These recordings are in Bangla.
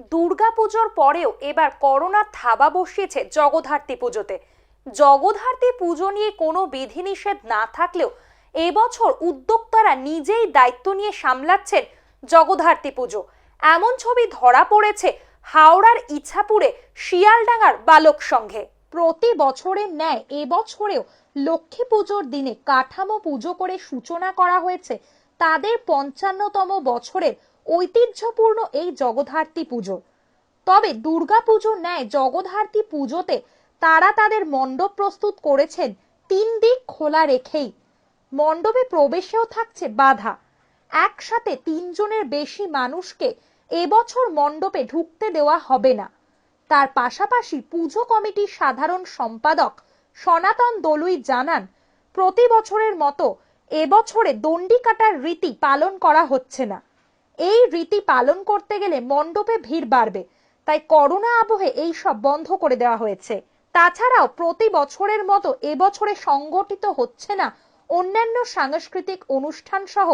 দুর্গাপুজোর পরেও এবার করোনার থাবা বসিয়েছে জগদ্ধাত্রী পুজোতে। জগদ্ধাত্রী পুজো নিয়ে কোনো বিধিনিষেধ না থাকলেও এবছর উদ্যোক্তারা নিজেই দায়িত্ব নিয়ে সামলাচ্ছেন জগদ্ধাত্রী পুজো। এমন ছবি ধরা পড়েছে হাওড়ার ইছাপুরে শিয়ালডাঙ্গার বালক সংঘে। প্রতি বছরের ন্যায় এবছরেও লক্ষ্মী পুজোর দিনে কাঠামো পুজো করে সূচনা করা হয়েছে। তাদের পঞ্চান্নতম বছরের ঐতিহ্যপূর্ণ এই জগদ্ধাত্রী পুজো। তবে দুর্গাপুজোর ন্যায় জগদ্ধাত্রী পুজোতে তারা তাদের মণ্ডপ প্রস্তুত করেছেন তিন দিক খোলা রেখেই। মণ্ডপে প্রবেশেও থাকছে বাধা। একসাথে তিনজনের বেশি মানুষকে এবছর মণ্ডপে ঢুকতে দেওয়া হবে না। তার পাশাপাশি পুজো কমিটির সাধারণ সম্পাদক সনাতন দলুই জানান, প্রতি বছরের মতো এবছরে দণ্ডি কাটার রীতি পালন করা হচ্ছে না। এই রীতি পালন করতে গেলে মণ্ডপে ভিড় বাড়বে। তাই করোনা আবহে এই সব বন্ধ করে দেওয়া হয়েছে। তাছাড়াও প্রতি বছরের মতো এবছরে সংগঠিত হচ্ছে না অন্যান্য সাংস্কৃতিক অনুষ্ঠান সহ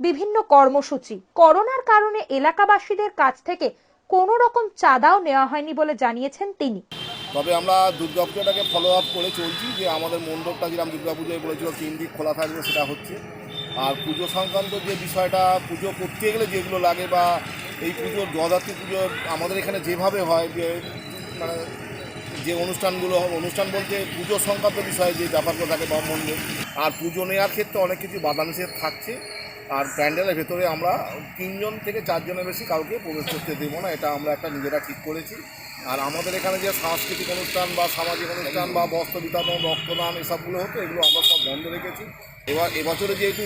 বিভিন্ন কর্মসূচি। করোনার কারণে এলাকাবাসীদের কাছ থেকে কোনো রকম চাঁদাও নেওয়া হয়নি বলে জানিয়েছেন তিনি। তবে আমরা দুর্গাপুজোটাকে ফলো আপ করে চলছি যে আমাদের মণ্ডপটা যেরকম দুর্গাপুজোয় বলেছিল তিন দিক খোলা থাকবে সেটা হচ্ছে। আর পুজো সংক্রান্ত যে বিষয়টা, পুজো করতে গেলে যেগুলো লাগে বা এই পুজোর জগদ্ধাত্রী পুজো আমাদের এখানে যেভাবে হয়, যে মানে যে অনুষ্ঠানগুলো, অনুষ্ঠান বলতে পুজো সংক্রান্ত বিষয়ে যে ব্যাপারগুলো থাকে ব্রাহ্মণদের আর পুজো নেওয়ার ক্ষেত্রে অনেক কিছু বাধা নিষেধ থাকছে। আর প্যান্ডেলের ভেতরে আমরা তিনজন থেকে চারজনের বেশি কাউকে প্রবেশ করতে দেবো না, এটা আমরা একটা নিজেরা ঠিক করেছি। আর আমাদের এখানে যে সাংস্কৃতিক অনুষ্ঠান বা সামাজিক অনুষ্ঠান বা বস্ত্র বিতরণ, রক্তদান এসবগুলো হতো, এগুলো আমরা সব বন্ধ রেখেছি। এবার এবছরে যেহেতু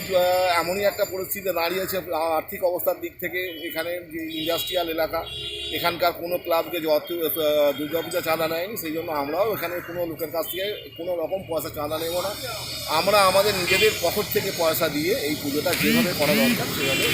এমনই একটা পরিস্থিতি দাঁড়িয়েছে আর্থিক অবস্থার দিক থেকে এখানে যে ইন্ডাস্ট্রিয়াল এলাকা, এখানকার কোনো ক্লাবকে দুর্গাপূজা চাঁদা নেয়নি, সেই জন্য আমরাও এখানে কোনো লোকের কাছ থেকে কোনো রকম পয়সা চাঁদা নেব না। আমরা আমাদের নিজেদের পকেট থেকে পয়সা দিয়ে এই পুজোটা যেভাবে করা দরকার, সেভাবে